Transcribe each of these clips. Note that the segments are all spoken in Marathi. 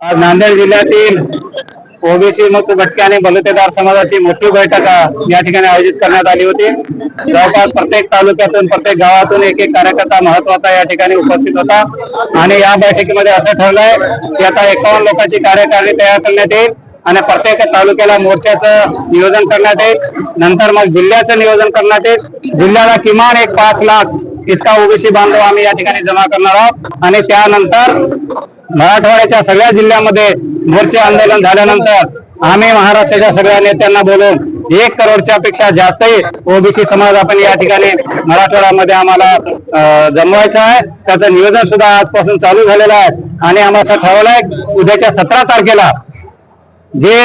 आज नांदेड जिल्ह्यातील ओबीसी मुक्त घटके आणि बलुतेदार समाजाची मोठी बैठक या ठिकाणी आयोजित करण्यात आली होती. जवळपास प्रत्येक तालुक्यातून प्रत्येक गावातून एक एक कार्यकर्ता महत्त्वाचा या ठिकाणी उपस्थित होता. आणि या बैठकीमध्ये असं ठरलंय की आता एकावन्न लोकांची कार्यकारिणी तयार करण्यात येईल आणि प्रत्येक तालुक्याला मोर्चाचं नियोजन करण्यात येईल. नंतर मग जिल्ह्याचं नियोजन करण्यात येईल. जिल्ह्याला किमान एक पाच लाख इतका ओबीसी बांधव आम्ही या ठिकाणी जमा करणार आहोत. आणि त्यानंतर मराठवाड्याच्या सगळ्या जिल्ह्यामध्ये मोर्चे आंदोलन झाल्यानंतर आम्ही महाराष्ट्राच्या सगळ्या नेत्यांना बोलून एक करोडच्या पेक्षा जास्तही ओबीसी समाज आपण या ठिकाणी मराठवाड्यामध्ये आम्हाला अं, जमवायचं आहे. त्याचं नियोजन सुद्धा आजपासून चालू झालेलं आहे. आणि आम्हाला असं ठरवलंय उद्याच्या सतरा तारखेला जे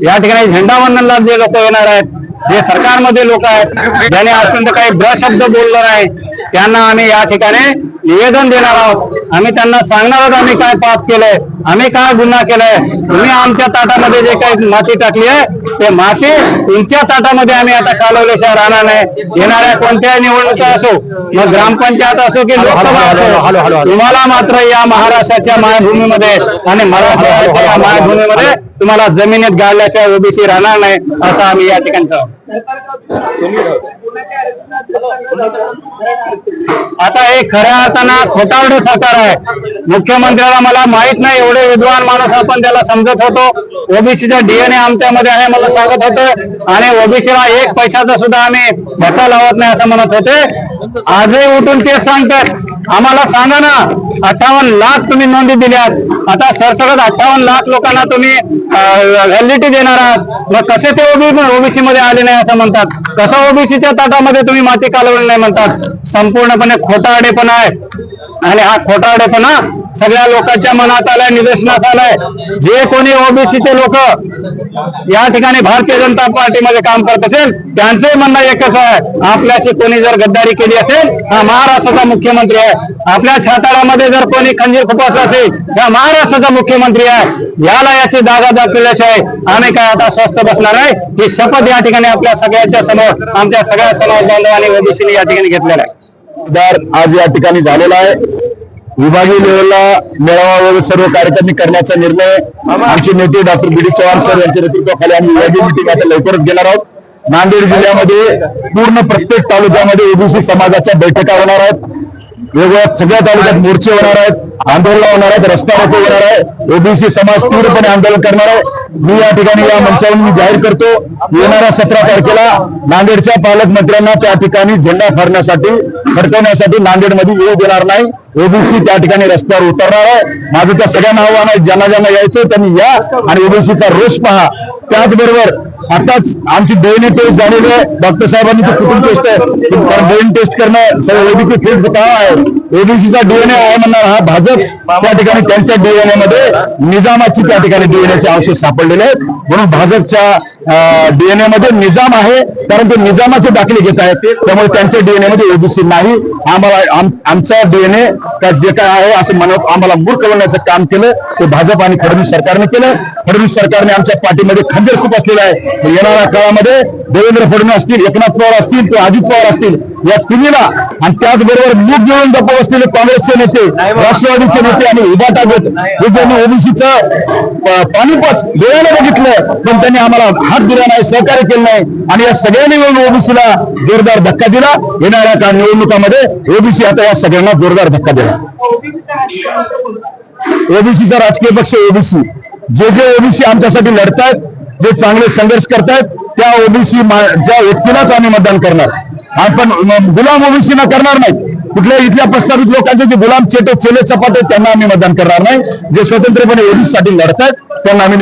या ठिकाणी झेंडावंदनला जे लोक येणार आहेत जे सरकारमध्ये लोक आहेत ज्याने आजपर्यंत काही ब्रशब्द बोललो नाही त्यांना आम्ही या ठिकाणी निवेदन देणार आहोत. आम्ही त्यांना सांगणार आहोत आम्ही काय पाप केलंय आम्ही काय गुन्हा केलाय. तुम्ही आमच्या ताटामध्ये जे काही माती टाकली आहे ते माती तुमच्या ताटामध्ये आम्ही आता कालवल्याशिवाय राहणार नाही. येणाऱ्या कोणत्याही निवडणुका असो मग ग्रामपंचायत असो की लोकसभा असो तुम्हाला मात्र या महाराष्ट्राच्या मायभूमीमध्ये आणि मराठवाड्याच्या मायभूमीमध्ये तुम्हाला जमिनीत गाळल्याशिवाय ओबीसी राहणार नाही असं आम्ही या ठिकाणी आता हे खऱ्या अर्थानं खोटावड सरकार आहे. मुख्यमंत्र्याला मला माहीत नाही एवढे विद्वान माणूस आपण त्याला समजत होतो. ओबीसीचा डीएनए आमच्यामध्ये आहे मला सांगत होतं. आणि ओबीसीला एक पैशाचा सुद्धा आम्ही भत्ता लावत नाही असं म्हणत होते. आजही उठून तेच सांगतात. आम्हाला सांगा ना अठ्ठावन्न लाख तुम्ही नोंदी दिल्यात. आता सरसकट अठ्ठावन्न लाख लोकांना तुम्ही व्हॅलिडिटी देणार आहात. मग कसे ते ओबीसी मध्ये आले नाही असं म्हणतात. कसं ओबीसीच्या ताटामध्ये तुम्ही माती कालवली नाही म्हणतात. संपूर्णपणे खोटारडेपणा आहे. आणि हा खोटारडेपणा सगळ्या लोकांच्या मनात आलाय निदर्शनात आलाय. जे कोणी ओबीसीचे लोक या ठिकाणी भारतीय जनता पार्टीमध्ये काम करत असेल त्यांचंही म्हणणं एकच आहे आपल्याशी कोणी जर गद्दारी केली असेल हा महाराष्ट्राचा मुख्यमंत्री आहे. आपल्या छाताळामध्ये जर कोणी खंजीर खुपसला असेल हा महाराष्ट्राचा मुख्यमंत्री आहे. याला याची दागा दाखवल्याशिवाय आम्ही काय आता स्वस्थ बसणार आहे ही शपथ या ठिकाणी आपल्या सगळ्यांच्या समोर आमच्या सगळ्या समाज बांधवांनी ओबीसीने या ठिकाणी घेतलेला आहे. आज या ठिकाणी झालेला आहे. विभागीय लेवलला मेळावा वगैरे सर्व कार्यक्रम करण्याचा निर्णय आमचे नेते doctor B D Chavan sir यांच्या नेतृत्वाखाली आम्ही विभागीय मिटिंग आता लवकरच घेणार आहोत. नांदेड जिल्ह्यामध्ये पूर्ण प्रत्येक तालुक्यामध्ये ओबीसी समाजाच्या बैठका होणार आहेत. वेगवेगळ्या सगळ्या तालुक्यात मोर्चे होणार आहेत आंदोलन होणार आहेत रस्ता रोको होणार आहे. ओबीसी समाज तीव्रपणे आंदोलन करणार आहे. मी या ठिकाणी या मंचावरून मी जाहीर करतो येणाऱ्या सतरा तारखेला नांदेडच्या पालकमंत्र्यांना त्या ठिकाणी झेंडा फडण्यासाठी फडकवण्यासाठी नांदेडमध्ये येऊ देणार नाही. ओबीसी त्या ठिकाणी रस्त्यावर उतरणार आहे. माझं त्या सगळ्या आव्हान आहे ज्यांना ज्यांना यायचं त्यांनी या आणि ओबीसीचा रोष पहा. त्याचबरोबर आताच आमची डीएनए टेस्ट झालेली आहे. डॉक्टर साहेबांनी ती कुठून टेस्ट आहे? डीएनए टेस्ट करणं सगळं ओबीसी फील्ड काम आहे. ओबीसीचा डीएनए आहे म्हणणार हा भाजप. त्या ठिकाणी त्यांच्या डीएनए मध्ये निजामाची त्या ठिकाणी डीएनएचे अवशेष सापडलेले आहेत. म्हणून भाजपच्या डीएनए मध्ये निजाम आहे कारण ते निजामाचे दाखले घेत आहेत त्यामुळे त्यांच्या डीएनए मध्ये ओबीसी नाही. आम्हाला आमचा डीएनए त्यात जे काय आहे असं म्हणत आम्हाला मूर्ख बनवण्याचं काम केलं. ते भाजप आणि फडणवीस सरकारने केलं. फडणवीस सरकारने आमच्या पाठीमध्ये खंजर खूप असलेला आहे. येणाऱ्या काळामध्ये देवेंद्र फडणवीस असतील एकनाथ पवार असतील किंवा अजित पवार असतील या तिन्हीला आणि त्याचबरोबर मूग घेऊन गप्प बसलेले काँग्रेसचे नेते राष्ट्रवादीचे नेते आणि उभाटा गट हे ज्यांनी ओबीसीचं पाणीपत डोळ्याने बघितलं पण त्यांनी आम्हाला हात दिला नाही सहकार्य केलं नाही. आणि या सगळ्यांनी मिळून ओबीसीला जोरदार धक्का दिला. येणाऱ्या काळ निवडणुकामध्ये ओबीसी आता या सगळ्यांना जोरदार धक्का दिला. ओबीसीचा राजकीय पक्ष ओबीसी. जे जे ओबीसी आमच्यासाठी लढतायत जे चांगले संघर्ष करतायत त्या ओबीसी ज्या व्यक्तीलाच आम्ही मतदान करणार. आपण गुलाम ओबीसी करणार नाही कुठल्या इथल्या प्रस्तावित लोकांचे जे गुलाम चेटे चेले चपाटे त्यांना आम्ही मतदान करणार नाही. जे स्वतंत्रपणे ओबीसीसाठी लढत आहेत त्यांना आम्ही